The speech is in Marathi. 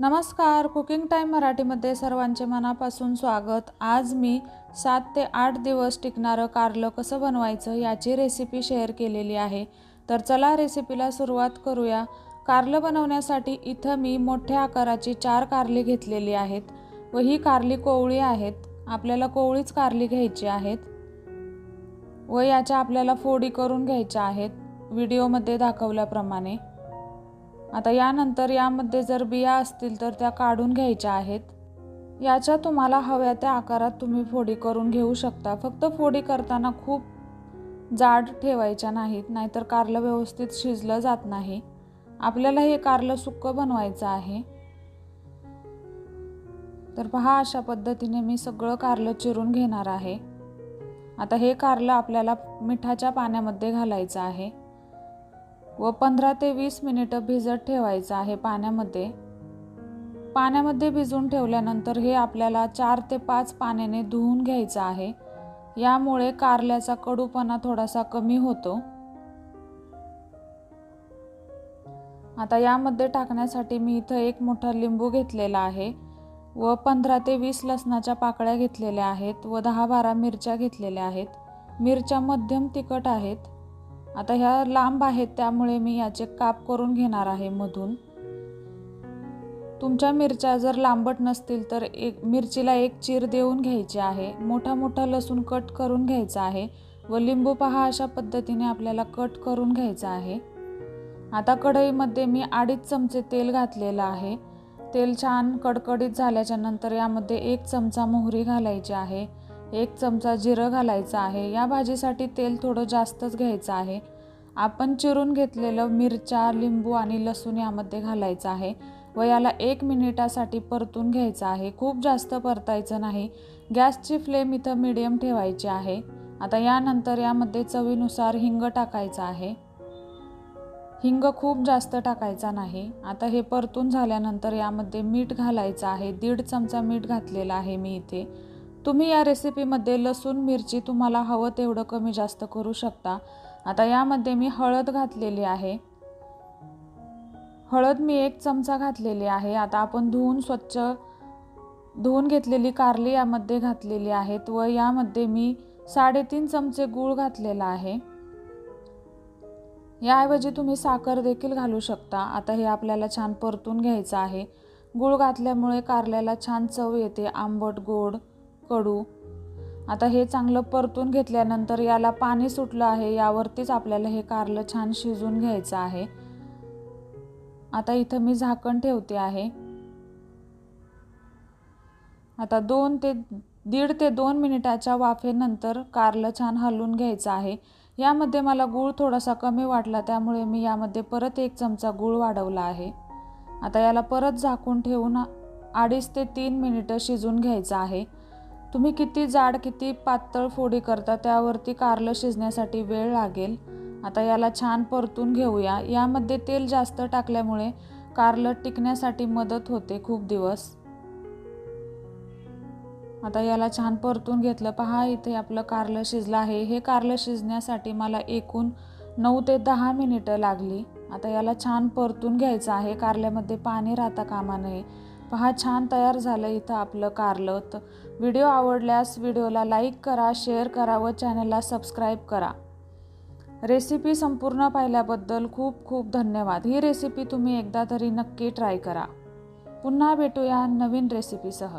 नमस्कार कुकिंग टाईम मराठीमध्ये सर्वांचे मनापासून स्वागत. आज मी सात ते आठ दिवस टिकणारं कारलं कसं बनवायचं याची रेसिपी शेअर केलेली आहे. तर चला रेसिपीला सुरुवात करूया. कारलं बनवण्यासाठी इथं मी मोठ्या आकाराची चार कारली घेतलेली आहेत व ही कारली कोवळी आहेत. आपल्याला कोवळीच कारली घ्यायची आहेत व याच्या आपल्याला फोडी करून घ्यायच्या आहेत. व्हिडिओमध्ये दाखवल्याप्रमाणे. आता यानंतर यामध्ये जर बिया असतील तर त्या काढून घ्यायच्या आहेत. याच्या तुम्हाला हव्या त्या आकारात तुम्ही फोडी करून घेऊ शकता. फक्त फोडी करताना खूप जाड ठेवायच्या नाहीत नाहीतर कारलं व्यवस्थित शिजलं जात नाही. आपल्याला हे कारलं सुक्कं बनवायचं आहे. तर पहा अशा पद्धतीने मी सगळं कारलं चिरून घेणार आहे. आता हे कारलं आपल्याला मिठाच्या पाण्यामध्ये घालायचं आहे. व पंधरा ते वीस मिनिटं भिजत ठेवायचं आहे पाण्यामध्ये. पाण्यामध्ये भिजवून ठेवल्यानंतर हे आपल्याला चार ते पाच पाण्याने धुवून घ्यायचं आहे. यामुळे कारल्याचा कडूपणा थोडासा कमी होतो. आता यामध्ये टाकण्यासाठी मी इथं एक मोठा लिंबू घेतलेला आहे व पंधरा ते वीस लसणाच्या पाकळ्या घेतलेल्या आहेत व दहा बारा मिरच्या घेतलेल्या आहेत. मिरच्या मध्यम तिखट आहेत. आता ह्या लांब आहेत त्यामुळे मी याचे काप करून घेणार आहे मधून. तुमच्या मिरच्या जर लांबट नसतील तर एक मिरचीला एक चीर देऊन घ्यायची आहे. मोठा मोठा लसूण कट करून घ्यायचा आहे. व लिंबू पहा अशा पद्धतीने आपल्याला कट करून घ्यायचा आहे. आता कढईमध्ये मी अडीच चमचे तेल घातलेलं आहे. तेल छान कडकडीत झाल्याच्यानंतर यामध्ये एक चमचा मोहरी घालायची आहे. एक चमचा जिरं घालायचं आहे. या भाजीसाठी तेल थोडं जास्तच घ्यायचं आहे. आपण चिरून घेतलेलं मिरच्या लिंबू आणि लसूण यामध्ये घालायचं आहे व याला एक मिनिटासाठी परतून घ्यायचं आहे. खूप जास्त परतायचं नाही. गॅसची फ्लेम इथं मिडियम ठेवायची आहे. आता यानंतर यामध्ये चवीनुसार हिंग टाकायचं आहे. हिंग खूप जास्त टाकायचा नाही. आता हे परतून झाल्यानंतर यामध्ये मीठ घालायचं आहे. दीड चमचा मीठ घातलेला आहे मी इथे. तुम्ही या रेसिपीमध्ये लसूण मिरची तुम्हाला हवं तेवढं कमी जास्त करू शकता. आता यामध्ये मी हळद घातलेली आहे. हळद मी एक चमचा घातलेली आहे. आता आपण धुवून स्वच्छ धुवून घेतलेली कारली यामध्ये घातलेली आहेत व यामध्ये मी साडेतीन चमचे गूळ घातलेला आहे. याऐवजी तुम्ही साखर देखील घालू शकता. आता हे आपल्याला छान परतून घ्यायचं आहे. गूळ घातल्यामुळे कारल्याला छान चव येते. आंबट गोड कडू. आता हे चांगलं परतून घेतल्यानंतर याला पाणी सुटलं आहे यावरतीच आपल्याला हे कारलं छान शिजून घ्यायचं आहे. आता इथं मी झाकण ठेवते आहे. आता दोन ते दीड ते दोन मिनिटाच्या वाफेनंतर कारलं छान हलवून घ्यायचं आहे. यामध्ये मला गूळ थोडासा कमी वाटला त्यामुळे मी यामध्ये परत एक चमचा गूळ वाढवला आहे. आता याला परत झाकून ठेवून अडीच ते तीन मिनिटं शिजून घ्यायचं आहे. तुम्ही किती जाड किती पातळ फोडी करता त्यावरती कारलं शिजण्यासाठी वेळ लागेल. आता याला छान परतून घेऊया. यामध्ये तेल जास्त टाकल्यामुळे कारलं टिकण्यासाठी मदत होते खूप दिवस. आता याला छान परतून घेतलं. पहा इथे आपलं कारलं शिजलं आहे. हे कारलं शिजण्यासाठी मला एकूण नऊ ते दहा मिनिटं लागली. आता याला छान परतून घ्यायचं आहे. कारल्यामध्ये पाणी राहता कामा नये. पहा छान तयार झालं इथं आपलं कारलं तर व्हिडिओ आवडल्यास व्हिडिओला लाईक करा शेअर करा व चॅनलला सबस्क्राईब करा. रेसिपी संपूर्ण पाहिल्याबद्दल खूप खूप धन्यवाद. ही रेसिपी तुम्ही एकदा तरी नक्की ट्राय करा. पुन्हा भेटूया नवीन रेसिपीसह.